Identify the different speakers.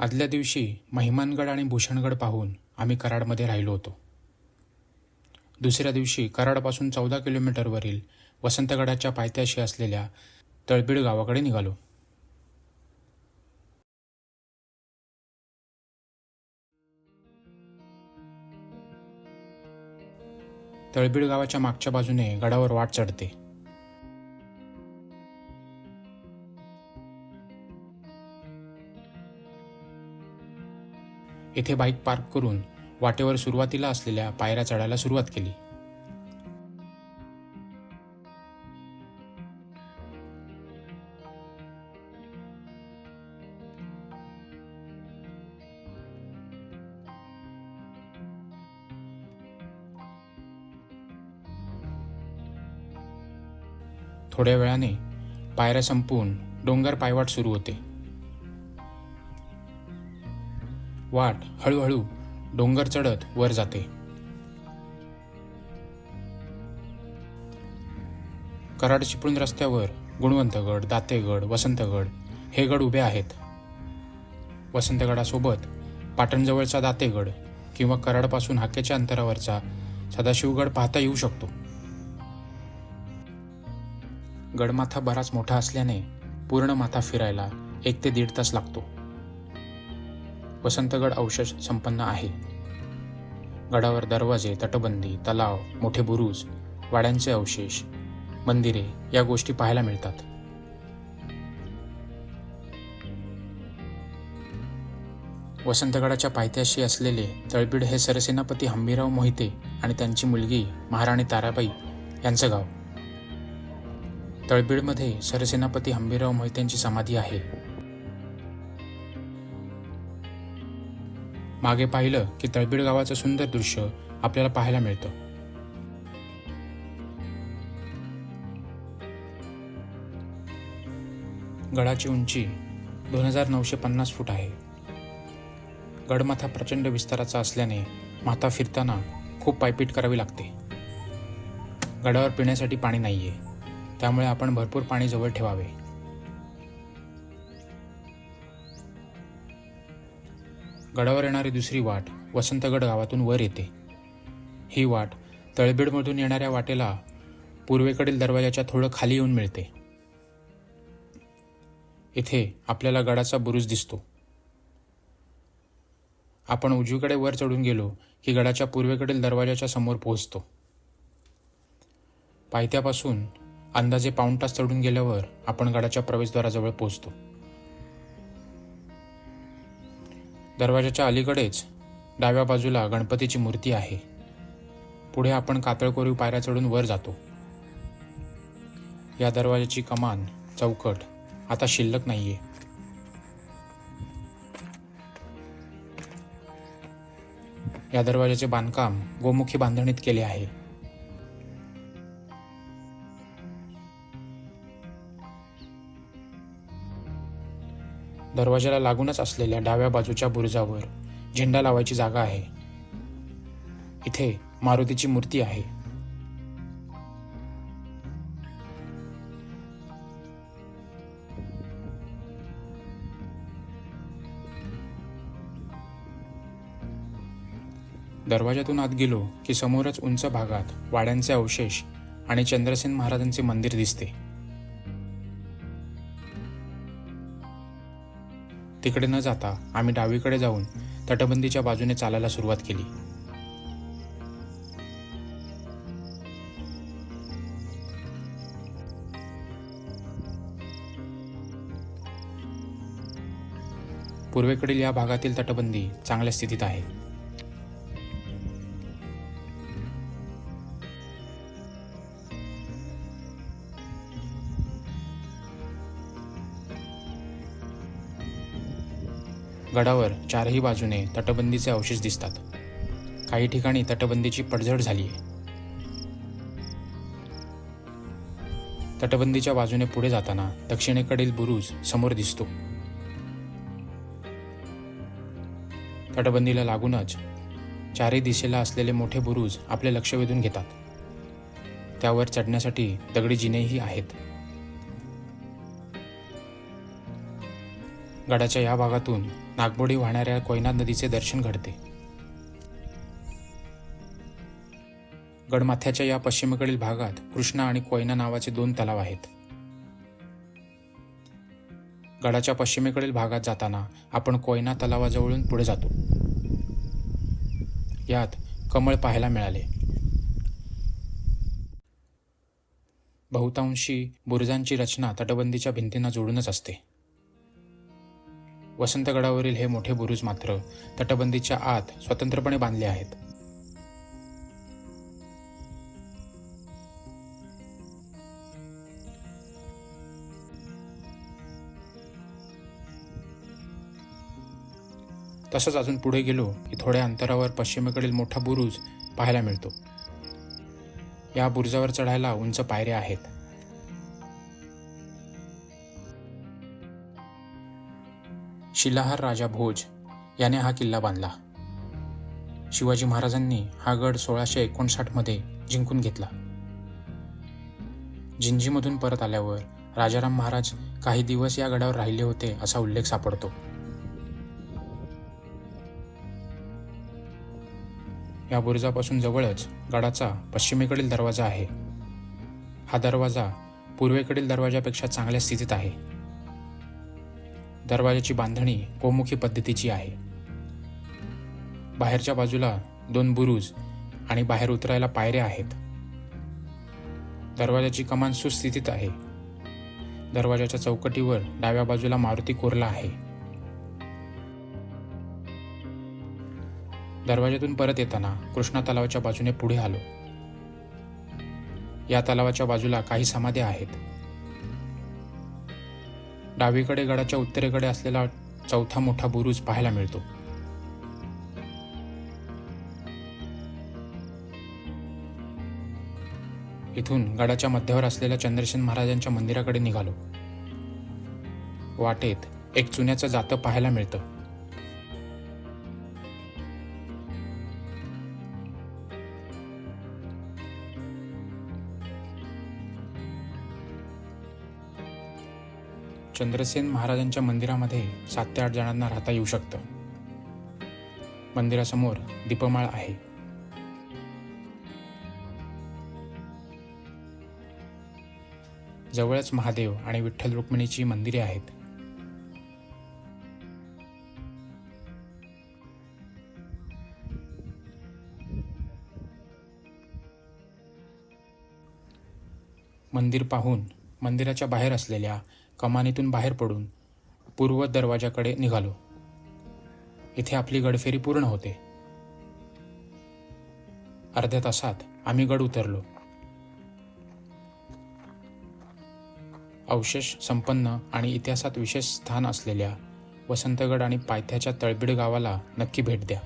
Speaker 1: आदल्या दिवशी महिमानगड आणि भूषणगड पाहून आम्ही कराडमध्ये राहिलो होतो. दुसऱ्या दिवशी कराडपासून चौदा किलोमीटरवरील वसंतगडाच्या पायथ्याशी असलेल्या तळबीड गावाकडे निघालो. तळबीड गावाच्या मागच्या बाजूने गडावर वाट चढते. येथे बाईक पार्क करून वाटेवर सुरुवातीला असलेल्या पायऱ्या चढायला सुरुवात केली. थोड्या वेळाने पायऱ्या संपवून डोंगर पायवाट सुरू होते. वाट हळूहळू डोंगर चढत वर जाते. कराड चिपळूण रस्त्यावर गुणवंतगड दातेगड वसंतगड हे गड उभे आहेत. वसंतगडासोबत पाटणजवळचा दातेगड किंवा कराडपासून हाकेच्या अंतरावरचा सदाशिवगड पाहता येऊ शकतो. गडमाथा बराच मोठा असल्याने पूर्ण माथा फिरायला एक ते दीड तास लागतो. वसंतगड अवशेष संपन्न आहे. गडावर दरवाजे तटबंदी तलाव मोठे बुरुज वाड्यांचे अवशेष मंदिरे या गोष्टी पाहायला मिळतात. वसंतगडाच्या पायथ्याशी असलेले तळबीड हे सरसेनापती हंबीराव मोहिते आणि त्यांची मुलगी महाराणी ताराबाई यांचं गाव. तळबीडमध्ये सरसेनापती हंबीराव मोहित्यांची समाधी आहे. मागे पाहिलं की तळबीड गावाचं सुंदर दृश्य आपल्याला पाहायला मिळतं. गडाची उंची दोन हजार नऊशे पन्नास फूट आहे. गडमाथा प्रचंड विस्ताराचा असल्याने माथा फिरताना खूप पायपीट करावी लागते. गडावर पिण्यासाठी पाणी नाही आहे त्यामुळे आपण भरपूर पाणी जवळ ठेवावे. गडावर येणारी दुसरी वाट वसंतगड गावातून वर येते. ही वाट तळबीडमधून येणाऱ्या वाटेला पूर्वेकडील दरवाजाच्या थोडं खाली येऊन मिळते. इथे आपल्याला गडाचा बुरुज दिसतो. आपण उजवीकडे वर चढून गेलो की गडाच्या पूर्वेकडील दरवाजाच्या समोर पोहोचतो. पायथ्यापासून अंदाजे पाऊण तास चढून गेल्यावर आपण गडाच्या प्रवेशद्वाराजवळ पोहोचतो. दरवाजाच्या अलीकडेच डाव्या बाजूला गणपतीची मूर्ती आहे. पुढे आपण कातळकोरीव पायऱ्या चढून वर जातो. या दरवाजाची कमान चौकट आता शिल्लक नाहीये. या दरवाजाचे बांधकाम गोमुखी बांधणीत केले आहे. दरवाजाला लागूनच असलेल्या डाव्या बाजूच्या बुरुजावर झेंडा लावायची जागा आहे. इथे मारुतीची मूर्ती आहे. दरवाजातून आत गेलो की समोरच उंच भागात वाड्यांचे अवशेष आणि चंद्रसेन महाराजांचे मंदिर दिसते. तिकडे न जाता आम्ही डावीकडे जाऊन तटबंदीच्या बाजूने चालायला सुरुवात केली. पूर्वेकडील या भागातील तटबंदी चांगल्या स्थितीत आहे. गडावर चारही बाजूने तटबंदीचे अवशेष दिसतात. काही ठिकाणी तटबंदीची पडझड झाली आहे. तटबंदीच्या बाजूने पुढे जाताना दक्षिणेकडील बुरुज समोर दिसतो. तटबंदीला लागूनच चारही दिशेला असलेले मोठे बुरुज आपले लक्ष वेधून घेतात. त्यावर चढण्यासाठी दगडी जिनेही आहेत. गडाच्या या भागातून नागबोडी वाहणाऱ्या कोयना नदीचे दर्शन घडते. गडमाथ्याच्या या पश्चिमेकडील भागात कृष्णा आणि कोयना नावाचे दोन तलाव आहेत. गडाच्या पश्चिमेकडील भागात जाताना आपण कोयना तलावाजवळून पुढे जातो. यात कमळ पाहायला मिळाले. बहुतांशी बुरुजांची रचना तटबंदीच्या भिंतींना जोडूनच असते. वसंतगडावरील हे मोठे बुरुज मात्र तटबंदीच्या आत स्वतंत्रपणे बांधले आहेत. तसंच अजून पुढे गेलो की थोड्या अंतरावर पश्चिमेकडील मोठा बुरुज पाहायला मिळतो. या बुरुजावर चढायला उंच पायऱ्या आहेत. शिलाहार राजा भोज याने हा किल्ला बांधला. शिवाजी महाराजांनी हा गड सोळाशे एकोणसाठमध्ये जिंकून घेतला. जिंजीमधून परत आल्यावर राजाराम महाराज काही दिवस या गडावर राहिले होते असा उल्लेख सापडतो. या बुरुजापासून जवळच गडाचा पश्चिमेकडील दरवाजा आहे. हा दरवाजा पूर्वेकडील दरवाजापेक्षा चांगल्या स्थितीत आहे. दरवाजाची बांधणी गोमुखी पद्धतीची आहे. बाहेरच्या बाजूला दोन बुरुज आणि बाहेर उतरायला पायऱ्या आहेत. दरवाजाची कमान सुस्थितीत आहे. दरवाजाच्या चौकटीवर डाव्या बाजूला मारुती कोरला आहे. दरवाजातून परत येताना कृष्णा तलावाच्या बाजूने पुढे आलो. या तलावाच्या बाजूला काही समाध्या आहेत. डावीकडे गडाच्या उत्तरेकडे असलेला चौथा मोठा बुरुज पाहायला मिळतो. इथून गडाच्या मध्यावर असलेल्या चंद्रसेन महाराजांच्या मंदिराकडे निघालो. वाटेत एक चुन्याचं जातं पाहायला मिळतं. चंद्रसेन महाराजांच्या मंदिरामध्ये सात ते आठ जणांना राहता येऊ शकतं. मंदिरासमोर दीपमाळ आहे. जवळच महादेव आणि विठ्ठल रुक्मिणीची मंदिरे आहेत. मंदिर पाहून मंदिराच्या बाहेर असलेल्या कमानीतून बाहेर पडून पूर्व दरवाजाकडे निघालो. इथे आपली गडफेरी पूर्ण होते. अर्ध्या तासात आम्ही गड उतरलो. अवशेष संपन्न आणि इतिहासात विशेष स्थान असलेल्या वसंतगड आणि पायथ्याच्या तळबीड गावाला नक्की भेट द्या.